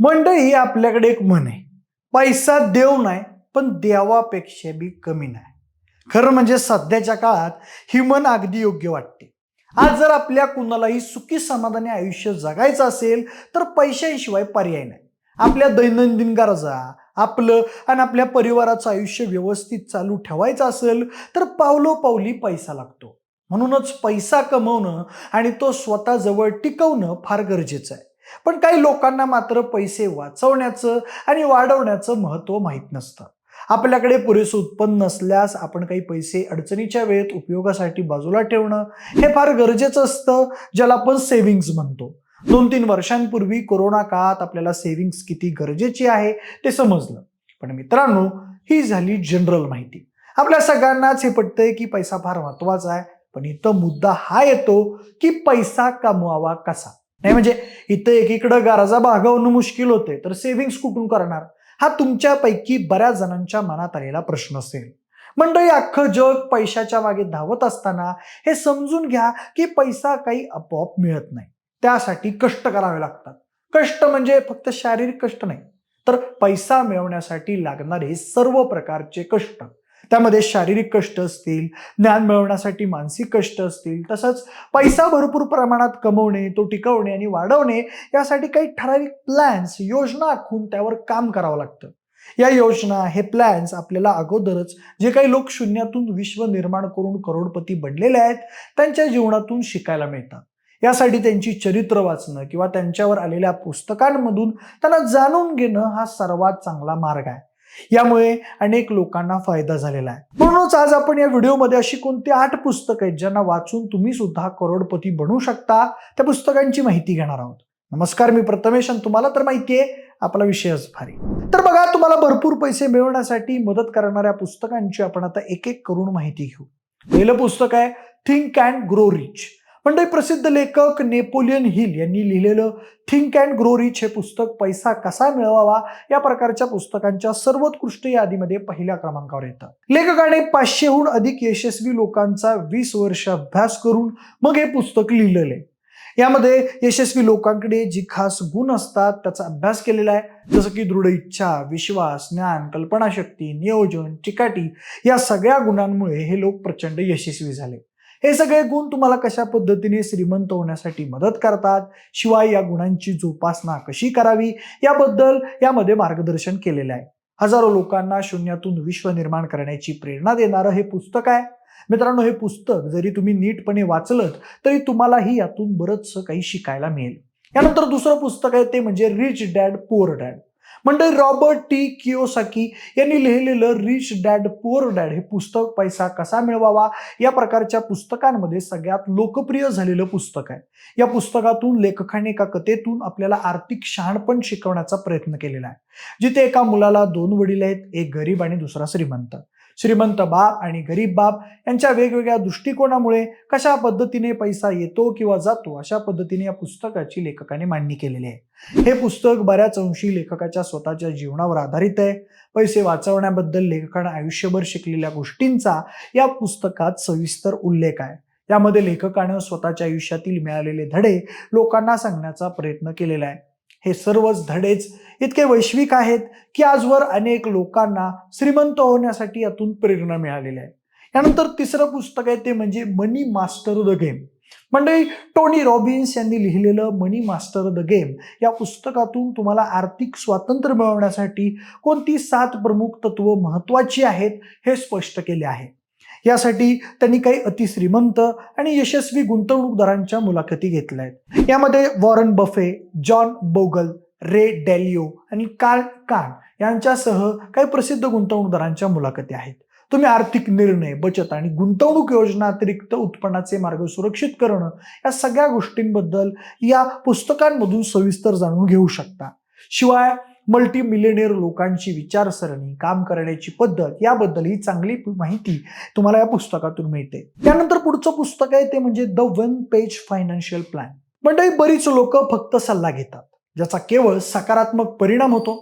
मंडळी आपल्याकडे एक म्हण आहे. पैसा देव नाही पण देवापेक्षा बी कमी नाही. खरं म्हणजे सध्याच्या काळात ही मन अगदी योग्य वाटते. आज जर आपल्या कुणालाही सुखी समाधानी आयुष्य जगायचं असेल तर पैशांशिवाय पर्याय नाही. आपल्या दैनंदिन गरजा आपलं आणि आपल्या परिवाराचं आयुष्य व्यवस्थित चालू ठेवायचं असेल तर पावलोपावली पैसा लागतो. म्हणूनच पैसा कमवणं आणि तो स्वतःजवळ टिकवणं फार गरजेचं आहे. पण काही लोकांना मात्र पैसे वाचवण्याचं आणि वाढवण्याचं महत्त्व माहीत नसतं. आपल्याकडे पुरेसं उत्पन्न नसल्यास आपण काही पैसे अडचणीच्या वेळेत उपयोगासाठी बाजूला ठेवणं हे फार गरजेचं असतं ज्याला आपण सेव्हिंग्ज म्हणतो. दोन तीन वर्षांपूर्वी कोरोना काळात आपल्याला सेव्हिंग्ज किती गरजेची आहे ते समजलं. पण मित्रांनो ही झाली जनरल माहिती. आपल्या सगळ्यांनाच हे पटतंय की पैसा फार महत्त्वाचा आहे पण इथं मुद्दा हा येतो की पैसा कमवावा कसा? नाही म्हणजे इथं एकीकडं गरजा भागवणं मुश्किल होते तर सेव्हिंग्स कुठून करणार? हा तुमच्यापैकी बऱ्याच जणांच्या मनात आलेला प्रश्न असेल. मंडळी अख्खं जग पैशाच्या मागे धावत असताना हे समजून घ्या की पैसा काही आपोआप मिळत नाही. त्यासाठी कष्ट करावे लागतात. कष्ट म्हणजे फक्त शारीरिक कष्ट नाही तर पैसा मिळवण्यासाठी लागणारे सर्व प्रकारचे कष्ट. त्यामध्ये शारीरिक कष्ट असतील ज्ञान मिळवण्यासाठी मानसिक कष्ट असतील तसंच पैसा भरपूर प्रमाणात कमवणे तो टिकवणे आणि वाढवणे यासाठी काही ठराविक प्लॅन्स योजना आखून त्यावर काम करावं लागतं. या योजना हे प्लॅन्स आपल्याला अगोदरच जे काही लोक शून्यातून विश्व निर्माण करून करोडपती बनलेले आहेत त्यांच्या जीवनातून शिकायला मिळतात. यासाठी त्यांची चरित्र वाचणं किंवा त्यांच्यावर आलेल्या पुस्तकांमधून त्यांना जाणून घेणं हा सर्वात चांगला मार्ग आहे. यामुळे अनेक लोकांना फायदा झालेला आहे. म्हणूनच आज आपण या व्हिडिओमध्ये अशी कोणती आठ पुस्तकं आहेत ज्यांना वाचून तुम्ही सुद्धा करोडपती बनू शकता त्या पुस्तकांची माहिती घेणार आहोत. नमस्कार मी प्रथमेश आणि तुम्हाला तर माहिती आहे आपला विषयच भारी. तर बघा तुम्हाला भरपूर पैसे मिळवण्यासाठी मदत करणाऱ्या पुस्तकांची आपण आता एक एक करून माहिती घेऊ. पहिलं पुस्तक आहे थिंक अँड ग्रो रिच म्हणजे प्रसिद्ध लेखक नेपोलियन हिल यांनी लिहिलेलं थिंक अँड ग्रो रिच हे पुस्तक पैसा कसा मिळवावा या प्रकारच्या पुस्तकांच्या सर्वोत्कृष्ट यादीमध्ये पहिल्या क्रमांकावर येतं. लेखकाने पाचशेहून अधिक यशस्वी लोकांचा वीस वर्ष अभ्यास करून मग हे पुस्तक लिहिलेलं आहे. यामध्ये यशस्वी लोकांकडे जी खास गुण असतात त्याचा अभ्यास केलेला आहे. जसं की दृढ इच्छा विश्वास ज्ञान कल्पनाशक्ती नियोजन चिकाटी या सगळ्या गुणांमुळे हे लोक प्रचंड यशस्वी झाले. हे सगळे गुण तुम्हाला कशा पद्धतीने श्रीमंत होण्यासाठी मदत करतात? शिवाय या गुणांची जोपासना कशी करावी? याबद्दल यामध्ये मार्गदर्शन केलेलं आहे. हजारो लोकांना शून्यातून विश्व निर्माण करण्याची प्रेरणा देणारं हे पुस्तक आहे. मित्रांनो हे पुस्तक जरी तुम्ही नीटपणे वाचलं तरी तुम्हालाही यातून बरंचसं काही शिकायला मिळेल. यानंतर दुसरं पुस्तक आहे ते म्हणजे रिच डॅड पुअर डॅड म्हणजे रॉबर्ट टी. किओसाकी यांनी लिहिलेलं रिच डॅड पुअर डॅड हे पुस्तक पैसा कसा मिळवावा? या प्रकारच्या पुस्तकांमध्ये सगळ्यात लोकप्रिय झालेलं पुस्तक आहे. या पुस्तकातून लेखकाने एका कथेतून आपल्याला आर्थिक शहाणपण शिकवण्याचा प्रयत्न केलेला आहे. जिथे एका मुलाला दोन वडील आहेत एक गरीब आणि दुसरा श्रीमंत. श्रीमंत बाप आणि गरीब बाप यांच्या वेगवेगळ्या दृष्टिकोनामुळे कशा पद्धतीने पैसा येतो किंवा जातो अशा पद्धतीने या पुस्तकाची लेखकाने मांडणी केलेली आहे. हे पुस्तक बऱ्याच अंशी लेखकाच्या स्वतःच्या जीवनावर आधारित आहे. पैसे वाचवण्याबद्दल लेखकानं आयुष्यभर शिकलेल्या गोष्टींचा या पुस्तकात सविस्तर उल्लेख आहे. यामध्ये लेखकानं स्वतःच्या आयुष्यातील मिळालेले धडे लोकांना सांगण्याचा प्रयत्न केलेला आहे. हे सर्वच धडेच इतके वैश्विक आहेत की आजवर अनेक लोकांना श्रीमंत होण्यासाठी यातून प्रेरणा मिळालेली आहे. यानंतर तिसरं पुस्तक आहे ते म्हणजे मनी मास्टर द गेम. म्हणजे टोनी रॉबिन्स यांनी लिहिलेलं मनी मास्टर द गेम या पुस्तकातून तुम्हाला आर्थिक स्वातंत्र्य मिळवण्यासाठी कोणती सात प्रमुख तत्व महत्वाची आहेत हे स्पष्ट केले आहे. यासाठी त्यांनी काही अतिश्रीमंत आणि यशस्वी गुंतवणूकदारांच्या मुलाखती घेतल्या आहेत. यामध्ये Warren Buffett John Bogle Ray Dalio आणि कार्ल कान यांच्यासह काही प्रसिद्ध गुंतवणूकदारांच्या मुलाखती आहेत. तुम्ही आर्थिक निर्णय बचत आणि गुंतवणूक योजना अतिरिक्त उत्पन्नाचे मार्ग सुरक्षित करणं या सगळ्या गोष्टींबद्दल या पुस्तकांमधून सविस्तर जाणून घेऊ शकता. शिवाय मल्टी मिलेनियर लोकांची विचारसरणी काम करण्याची पद्धत याबद्दल ही चांगली माहिती तुम्हाला या पुस्तकातून मिळते. त्यानंतर पुढचं पुस्तक आहे ते म्हणजे the one page financial plan मंडळी बरीच लोक फक्त सल्ला घेतात ज्याचा केवळ सकारात्मक परिणाम होतो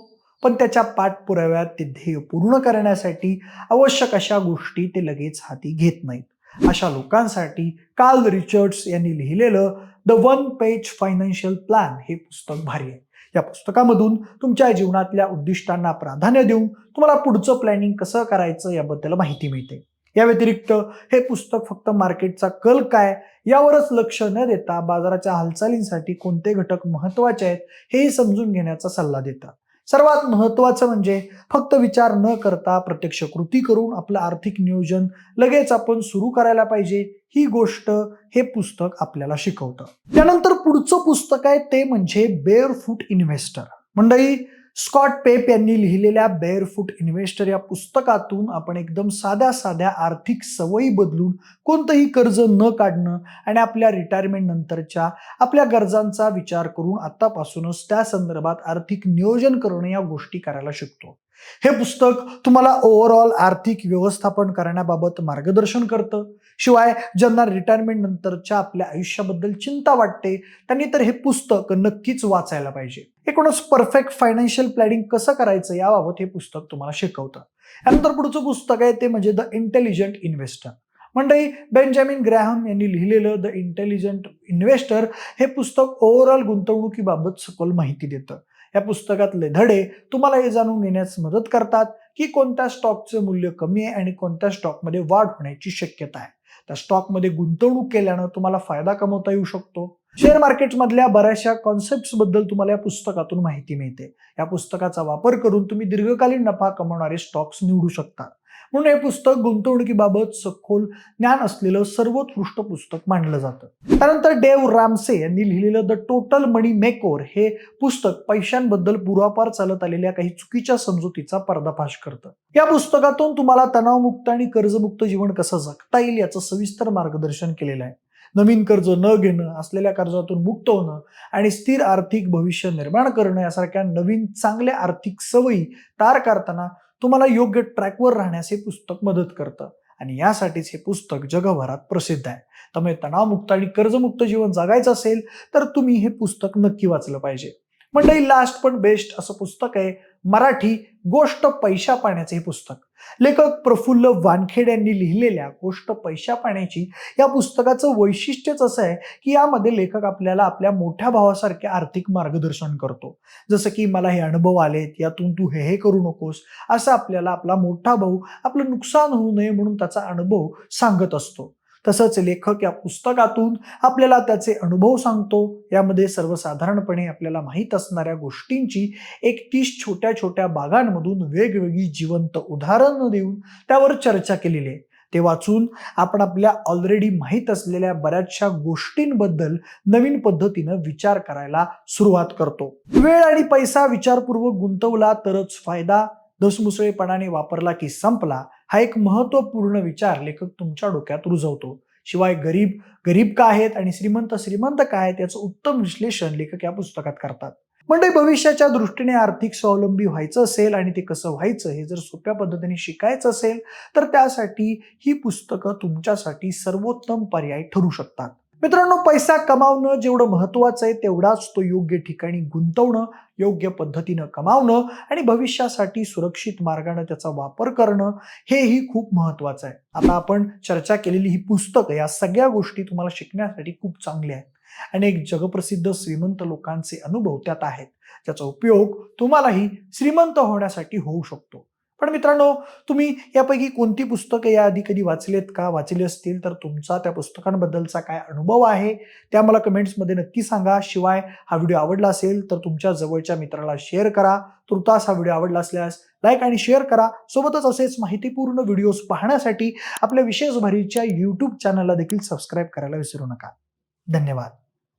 पण त्याच्या पाठपुराव्यात ते ध्येय पूर्ण करण्यासाठी आवश्यक अशा गोष्टी ते लगेच हाती घेत नाहीत. अशा लोकांसाठी कार्ल रिचर्ड्स यांनी लिहिलेलं the one page financial plan हे पुस्तक भारी आहे. या पुस्तकामधून तुमच्या जीवनातल्या उद्दिष्टांना प्राधान्य देऊन तुम्हाला पुढचं प्लॅनिंग कसं करायचं याबद्दल माहिती मिळते. या व्यतिरिक्त हे पुस्तक फक्त मार्केटचा कल काय यावरच लक्ष न देता बाजाराच्या हालचालींसाठी कोणते घटक महत्त्वाचे आहेत हेही समजून घेण्याचा सल्ला देतात. सर्वात महत्वाचं म्हणजे फक्त विचार न करता प्रत्यक्ष कृती करून आपलं आर्थिक नियोजन लगेच आपण सुरू करायला पाहिजे. ही गोष्ट हे पुस्तक आपल्याला शिकवतं. त्यानंतर पुढचं पुस्तक आहे ते म्हणजे बेअर फूट इन्व्हेस्टर मंडळी स्कॉट पेप यांनी लिहिलेल्या बेअरफूट इन्व्हेस्टर या पुस्तकातून आपण एकदम साध्या साध्या आर्थिक सवयी बदलून कोणतंही कर्ज न काढणं आणि आपल्या रिटायरमेंट नंतरच्या आपल्या गरजांचा विचार करून आतापासूनच त्या संदर्भात आर्थिक नियोजन करणं या गोष्टी करायला शिकतो. हे पुस्तक तुम्हाला ओव्हरऑल आर्थिक व्यवस्थापन करण्याबाबत मार्गदर्शन करतं. शिवाय ज्यांना रिटायरमेंट नंतरच्या आपल्या आयुष्याबद्दल चिंता वाटते त्यांनी तर हे पुस्तक नक्कीच वाचायला पाहिजे. एकूणच परफेक्ट फायनान्शियल प्लॅनिंग कसं करायचं याबाबत हे पुस्तक तुम्हाला शिकवतं. यानंतर पुढचं पुस्तक आहे ते म्हणजे द इंटेलिजंट इन्व्हेस्टर मंडळी बेंजामिन ग्रॅहम यांनी लिहिलेलं द इंटेलिजंट इन्व्हेस्टर हे पुस्तक ओव्हरऑल गुंतवणुकीबाबत सखोल माहिती देतं. या पुस्तकातले धडे तुम्हाला हे जाणून घेण्यास मदत करतात की कोणत्या स्टॉकचं मूल्य कमी आहे आणि कोणत्या स्टॉकमध्ये वाढ होण्याची शक्यता आहे. त्या स्टॉकमध्ये गुंतवणूक केल्यानं तुम्हाला फायदा कमवता येऊ शकतो. शेअर मार्केटमधल्या बऱ्याचशा कॉन्सेप्टबद्दल तुम्हाला या पुस्तकातून माहिती मिळते. या पुस्तकाचा वापर करून तुम्ही दीर्घकालीन नफा कमवणारे स्टॉक्स निवडू शकता. म्हणून हे पुस्तक गुंतवणुकीबाबत सखोल ज्ञान असलेलं सर्वोत्कृष्ट पुस्तक मानलं जातं. त्यानंतर डेव रामसे यांनी लिहिलेलं द टोटल मनी मेकोर हे पुस्तक पैशांबद्दल पूर्वापार चालत आलेल्या काही चुकीच्या समजुतीचा पर्दाफाश करतं. या पुस्तकातून तुम्हाला तणावमुक्त आणि कर्जमुक्त जीवन कसं जगता येईल याचं सविस्तर मार्गदर्शन केलेलं आहे. नवीन कर्ज न घेणं असलेल्या कर्जातून मुक्त होणं आणि स्थिर आर्थिक भविष्य निर्माण करणं यासारख्या नवीन चांगल्या आर्थिक सवयी तयार करताना तुम्हाला योग्य ट्रॅकवर राहण्यास हे पुस्तक मदत करतं. आणि यासाठीच हे पुस्तक जगभरात प्रसिद्ध आहे. त्यामुळे तणावमुक्त आणि कर्जमुक्त जीवन जगायचं असेल तर तुम्ही हे पुस्तक नक्की वाचलं पाहिजे. मंडळी लास्ट पण बेस्ट असं पुस्तक आहे. मराठी गोष्ट पैशा पाण्याचे हे पुस्तक. लेखक प्रफुल्ल वानखेड यांनी लिहिलेल्या गोष्ट पैशा पाण्याची या पुस्तकाचं वैशिष्ट्यच असं आहे की यामध्ये लेखक आपल्याला आपल्या मोठ्या भावासारखे आर्थिक मार्गदर्शन करतो. जसं की मला हे अनुभव आलेत यातून तू हे हे करू नकोस असं आपल्याला आपला मोठा भाऊ आपलं नुकसान होऊ नये म्हणून त्याचा अनुभव सांगत असतो. तसंच लेखक या पुस्तकातून आपल्याला त्याचे अनुभव सांगतो. यामध्ये सर्वसाधारणपणे आपल्याला माहीत असणाऱ्या गोष्टींची एक तीस छोट्या छोट्या भागांमधून वेगवेगळी जिवंत उदाहरणं देऊन त्यावर चर्चा केलेली आहे. ते वाचून आपण आपल्या ऑलरेडी माहीत असलेल्या बऱ्याचशा गोष्टींबद्दल नवीन पद्धतीनं विचार करायला सुरुवात करतो. वेळ आणि पैसा विचारपूर्वक गुंतवला तरच फायदा धसमुसळेपणाने वापरला की संपला हा एक महत्त्वपूर्ण विचार लेखक तुमच्या डोक्यात रुजवतो. शिवाय गरीब गरीब का आहेत आणि श्रीमंत श्रीमंत काय आहेत याचं उत्तम विश्लेषण लेखक या पुस्तकात करतात. म्हणजे भविष्याच्या दृष्टीने आर्थिक स्वावलंबी व्हायचं असेल आणि ते कसं व्हायचं हे जर सोप्या पद्धतीने शिकायचं असेल तर त्यासाठी ही पुस्तकं तुमच्यासाठी सर्वोत्तम पर्याय ठरू शकतात. मित्रांनो पैसा कमावणं जेवढं महत्वाचं आहे तेवढाच तो योग्य ठिकाणी गुंतवणं योग्य पद्धतीनं कमावणं आणि भविष्यासाठी सुरक्षित मार्गाने त्याचा वापर करणं हेही खूप महत्वाचं आहे. आता आपण चर्चा केलेली ही पुस्तकं या सगळ्या गोष्टी तुम्हाला शिकण्यासाठी खूप चांगल्या आहेत. अनेक जगप्रसिद्ध श्रीमंत लोकांचे अनुभव त्यात आहेत. त्याचा उपयोग तुम्हालाही श्रीमंत होण्यासाठी होऊ शकतो. पण मित्रांनो तुम्ही यापैकी कोणती पुस्तकं याआधी कधी वाचलेत का? वाचली असतील तर तुमचा त्या पुस्तकांबद्दलचा काय अनुभव आहे? त्या मला कमेंट्समध्ये नक्की सांगा. शिवाय हा व्हिडिओ आवडला असेल तर तुमच्या जवळच्या मित्राला शेअर करा. तुर्तास हा व्हिडिओ आवडला असल्यास लाईक आणि शेअर करा. सोबतच असेच माहितीपूर्ण व्हिडिओज पाहण्यासाठी आपल्या विशेष भरीच्या यूट्यूब चॅनलला देखील सबस्क्राईब करायला विसरू नका. धन्यवाद.